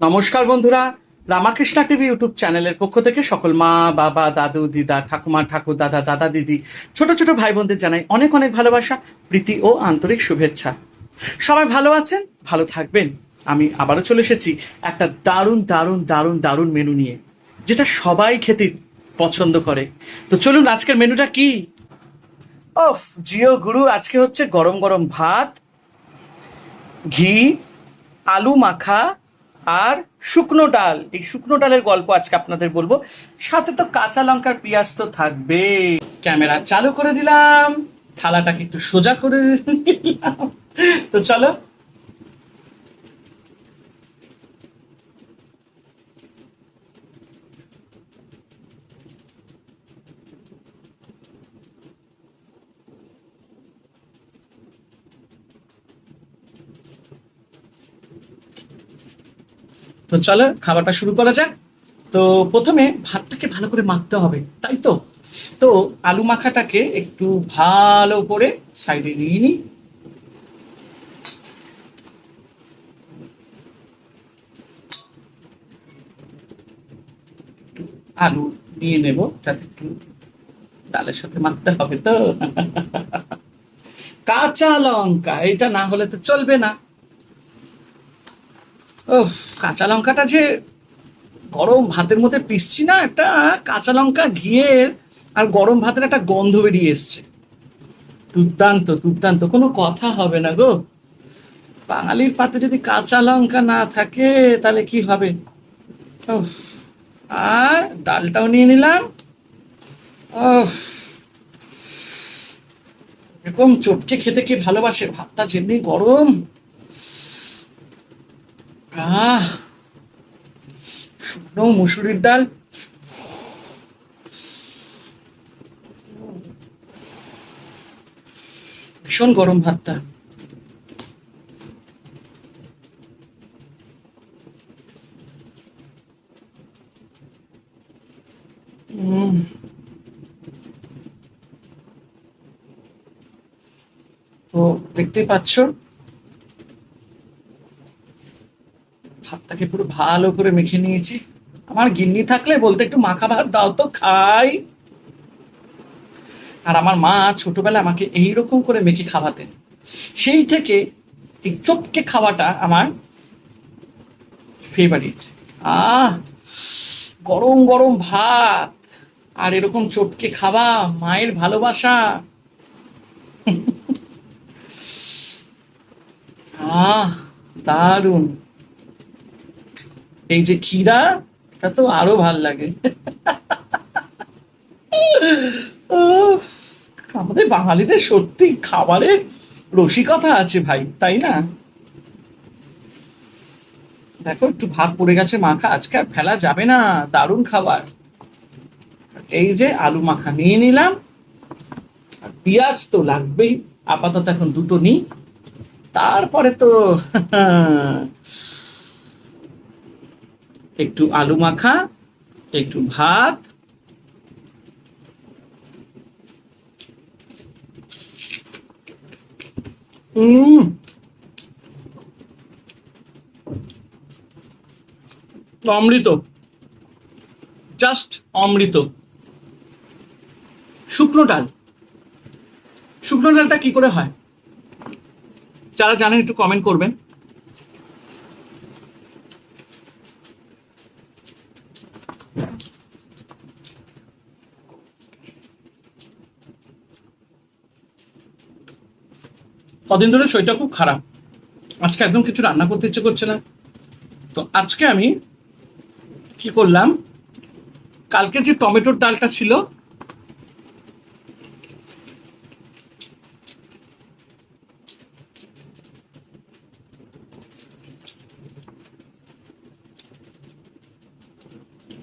নমস্কার বন্ধুরা, Ramakrishna TV YouTube চ্যানেলের পক্ষ থেকে সকল মা, বাবা, দাদু, দিদা, ঠাকুমা, ঠাকুর, দাদা দাদা, দিদি, ছোট ছোট ভাই বোনদের জানাই অনেক অনেক ভালোবাসা, প্রীতি ও আন্তরিক শুভেচ্ছা। সবাই ভালো আছেন? ভালো থাকবেন। আমি আবারও চলে এসেছি একটা দারুণ দারুণ দারুণ দারুণ মেনু নিয়ে, যেটা সবাই খেতে পছন্দ করে। তো চলুন, আজকের মেনুটা কি? ওফ, জিও গুরু, আজকে হচ্ছে গরম গরম ভাত, ঘি, আলু মাখা আর শুকনো ডাল। এই শুকনো ডালের গল্প আজকে আপনাদের বলব। সাথে তো কাঁচা লঙ্কার পেঁয়াজ তো থাকবে ক্যামেরা চালু করে দিলাম। থালাটাকে একটু সোজা করে তো চলো তো চলো খাবারটা শুরু করা যাক। তো প্রথমে ভাতটাকে ভালো করে মাখতে হবে, তাই তো? তো আলু মাখাটাকে একটু ভালো করে সাইডে নিয়ে নিই। আলু নিয়ে নেব, যাতে একটু ডালের সাথে মাখতে হবে তো। কাঁচা লঙ্কা, এটা না হলে তো চলবে না। কাঁচা লঙ্কাটা যে গরম ভাতের মধ্যে পিসছি না, একটা কাঁচা লঙ্কা ঘিয়ের আর গরম ভাতের একটা গন্ধ বেরিয়ে এসছে। দুর্দান্ত দুর্দান্ত, কোনো কথা হবে না গো। বাঙালির পাতে যদি কাঁচা লঙ্কা না থাকে, তাহলে কি হবে? আর ডালটাও নিয়ে নিলাম। এরকম চটকে খেতে কি ভালোবাসে? ভাতটা যেমনি গরম আহ শুকনো মুসুরির ডাল ভীষণ গরম ভাতটা। তো দেখতেই পাচ্ছ ভাতটাকে পুরো ভালো করে মেখে নিয়েছি। আমার গিন্নি থাকলে বলতে একটু মাখা ভাত দাও তো, খাই। আর আমার মা ছোটবেলায় আমাকে এইরকম করে মেখে খাওয়াতেন। সেই থেকে এই চটকে খাওয়াটা আমার ফেভারিট আহ, গরম গরম ভাত আর এরকম চটকে খাওয়া, মায়ের ভালোবাসা। আহ, দারুণ। এই যে ক্ষীরা, এটা তো আরও ভালো লাগে। আমাদের বাঙালিদের সত্যি খাবারের রসিকতা আছে ভাই, তাই না? দেখো, একটু ভাত পড়ে গেছে মাখা, আজকে আর ফেলা যাবে না, দারুণ খাবার। এই যে আলু মাখা নিয়ে নিলাম, আর পেঁয়াজ তো লাগবেই, আপাতত এখন দুটো নিই। তারপরে তো একটু আলু মাখা একটু ভাত উম। অমৃত। জাস্ট অমৃত। শুকনো ডাল। শুকনো ডালটা কি করে হয়? যারা জানেন একটু কমেন্ট করবেন। কদিন ধরে শরীরটা খুব খারাপ। আজকে একদম কিছু রান্না করতে ইচ্ছে করছে না। তো আজকে আমি কি করলাম, কালকে যে টমেটোর ডালটা ছিল,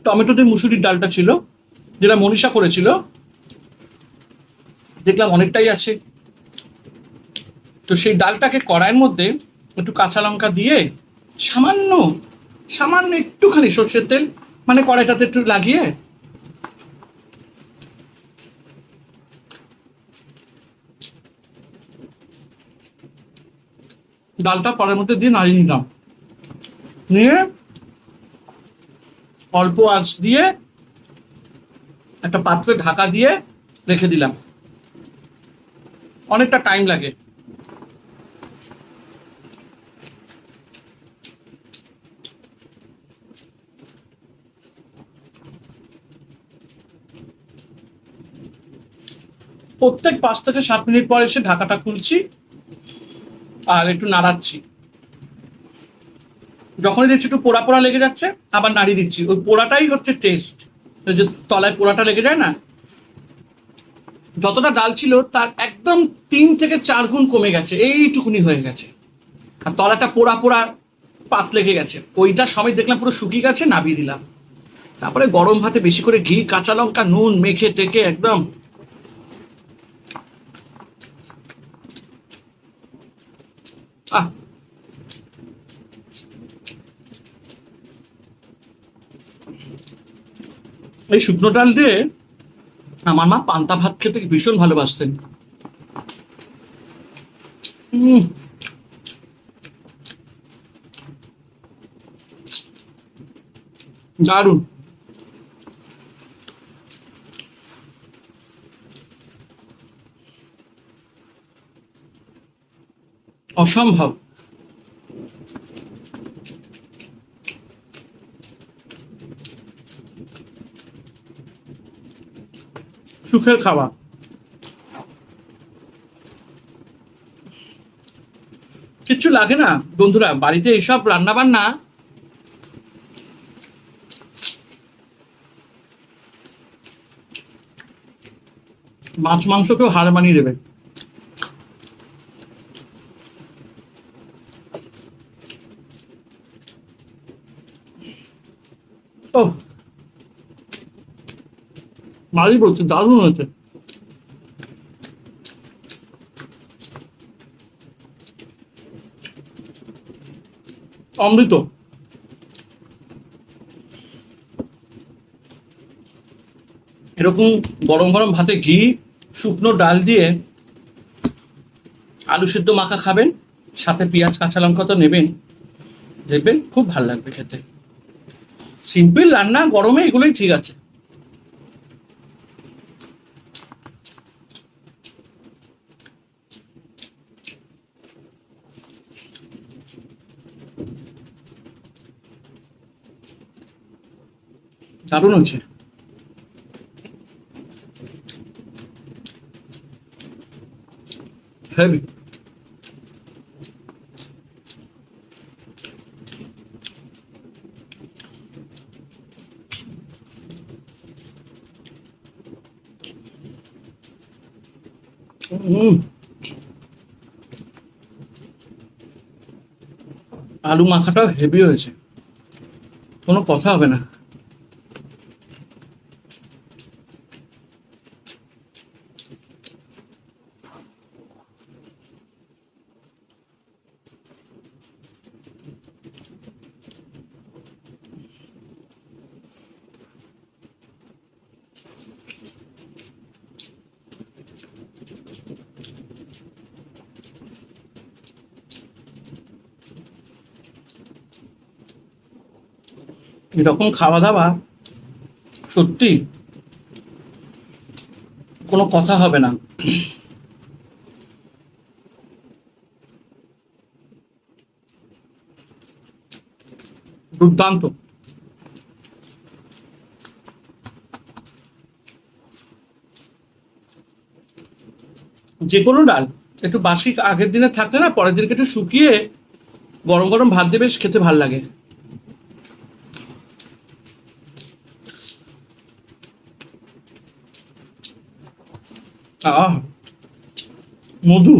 টমেটো যে মুসুরির ডালটা ছিল, যেটা মনীষা করেছিল। দেখলাম অনেকটাই আছে। তো সেই ডালটাকে কড়াইয়ের মধ্যে একটু কাঁচা লঙ্কা দিয়ে সামান্য সামান্য একটুখানি সর্ষের তেল মানে কড়াইটাতে একটু লাগিয়ে ডালটা কড়াইয়ের মধ্যে দিয়ে নাড়িয়ে নিলাম। নিয়ে অল্প আঁচ দিয়ে একটা পাত্রে ঢাকা দিয়ে রেখে দিলাম। অনেকটা টাইম লাগে। প্রত্যেক পাঁচ থেকে সাত মিনিট পর এসে ঢাকাটা খুলছি আর একটু নাড়াচ্ছি। যখনই দেখছি একটু পোড়া পোড়া লেগে যাচ্ছে, আবার নাড়িয়ে দিচ্ছি। ওই পোড়াটাই হচ্ছে টেস্ট যে তলায় পোড়াটা লেগে যায় না? যতটা ডাল ছিল তার একদম তিন থেকে চার গুণ কমে গেছে, এইটুকুনি হয়ে গেছে। আর তলাটা পোড়া পোড়া পাত লেগে গেছে। ওইটা সবাই দেখলাম পুরো শুকিয়ে গেছে, নাবিয়ে দিলাম। তারপরে গরম ভাতে বেশি করে ঘি, কাঁচা লঙ্কা, নুন মেখে টেকে একদম আহ এই শুকনো ডাল দিয়ে আমার মা পান্তা ভাত খেতে ভীষণ ভালোবাসতেন। দারুণ অসম্ভব। সুখের খাওয়া কিচ্ছু লাগে না? বন্ধুরা, বাড়িতে এইসব রান্না বান্না মাছ মাংসকেও হার মানিয়ে দেবে। ও মারি বলছে, দারুণ হয়েছে। অমৃত। এরকম গরম গরম ভাতে ঘি, শুকনো ডাল দিয়ে আলু সিদ্ধ মাখা খাবেন, সাথে পেঁয়াজ, কাঁচা লঙ্কা তো নেবেন। দেখবেন খুব ভালো লাগবে খেতে। সিম্পল রান্না গরমে এগুলোই ঠিক আছে। দারুণ হচ্ছে হেভি হুম আলু মাখাটা হেভি হয়েছে। কোনো কথা হবে না। এরকম খাওয়া দাওয়া সত্যি কোনো কথা হবে না। দুর্দান্ত। যে কোনো ডাল, একটু বাসি আগের দিনে থাকলে না, পরের দিনকে একটু শুকিয়ে গরম গরম ভাত দিয়ে বেশ খেতে ভালো লাগে। আহ মধু।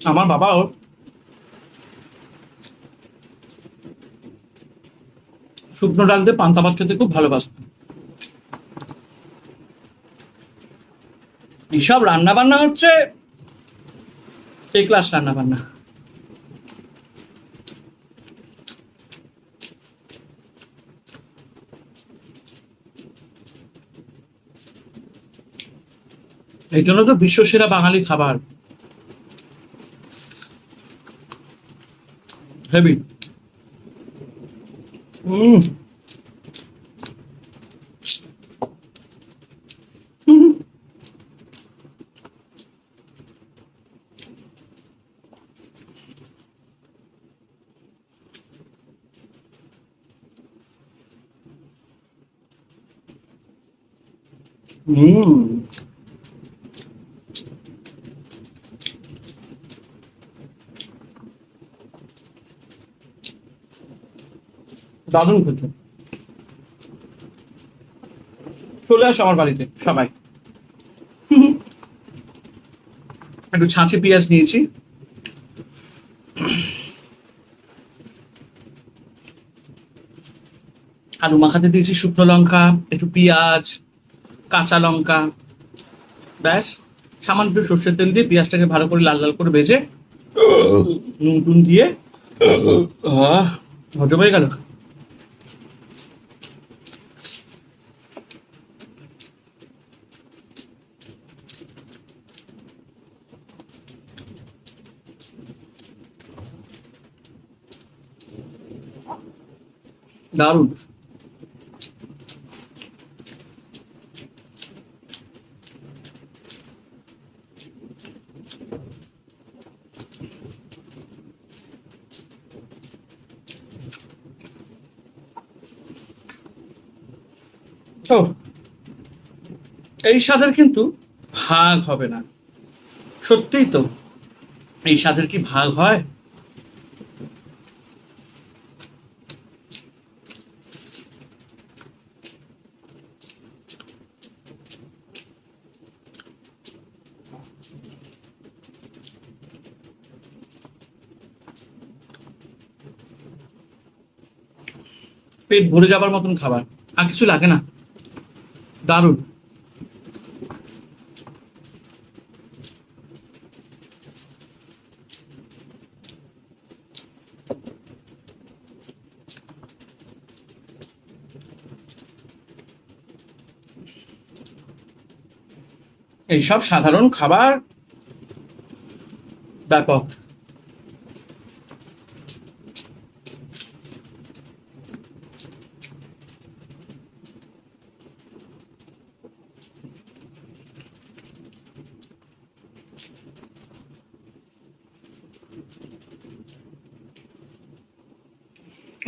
আমার বাবাও। শুকনো ডাল দিয়ে পান্তা ভাত খেতে খুব ভালোবাসতেন। এইসব রান্না বান্না হচ্ছে এই ক্লাস রান্না বান্না। এই জন্য তো বিশ্বসেরা বাঙালি খাবার। হেভি হুম হুম। দারুণ খেতে। চলে আসো আমার বাড়িতে, সবাই। একটু ছাঁচে পেঁয়াজ নিয়েছি। আলু মাখাতে দিয়েছি শুকনো লঙ্কা, একটু পেঁয়াজ। কাঁচা লঙ্কা, ব্যাস, সামান্য সর্ষের তেল দিয়ে পেঁয়াজটাকে ভালো করে লাল লাল করে ভেজে নুন টুন দিয়ে হজম হয়ে গেল। দারুণ ও এই স্বাদের কিন্তু ভাগ হবে না। সত্যিই তো, এই স্বাদের কি ভাগ হয়? পেট ভরে যাবার মতন খাবার, আর কিছু লাগে না। দারুণ। এইসব সাধারণ খাবার। ব্যাপক।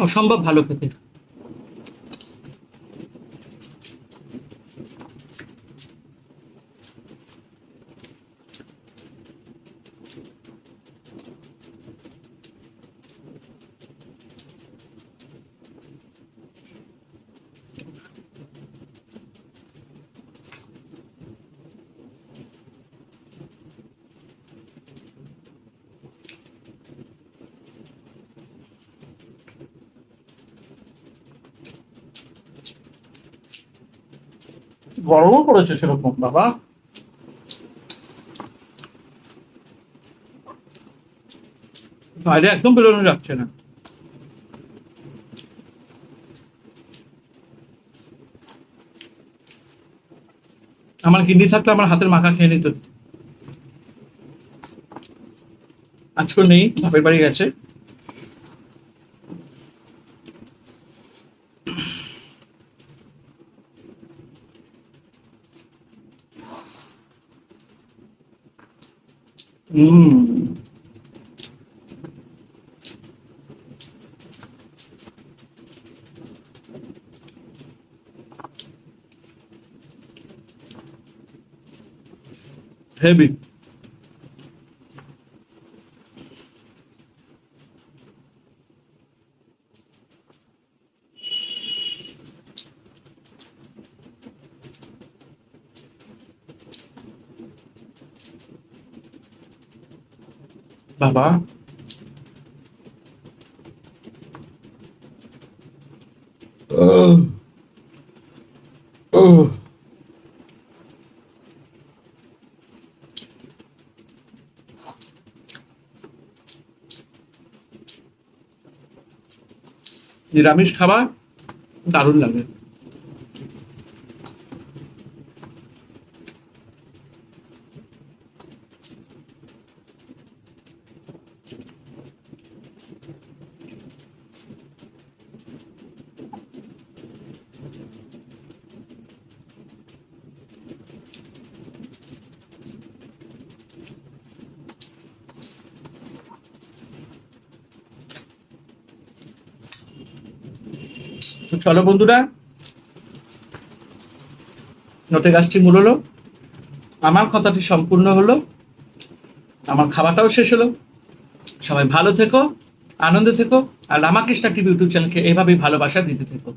অসম্ভব ভালো খেতে। গরমও পড়েছে সেরকম, বাবা। বাইরে একদম বেরোনো যাচ্ছে না। আমার গিন্নি থাকলে আমার হাতের মাখা খেয়ে নিত। আজকে নেই, বাপের বাড়ি গেছে। হুম হেভি বাবা নিরামিষ খাবার দারুণ লাগে। চলো বন্ধুরা। নোটে গাছটি মূল হলো আমার কথাটি সম্পূর্ণ হলো। আমার খাওয়াটাও শেষ হলো। সবাই ভালো থেকো, আনন্দে থেকো, আর রামাকৃষ্ণা টিভি ইউটিউব চ্যানেলকে এইভাবেই ভালোবাসা দিতে থেকো।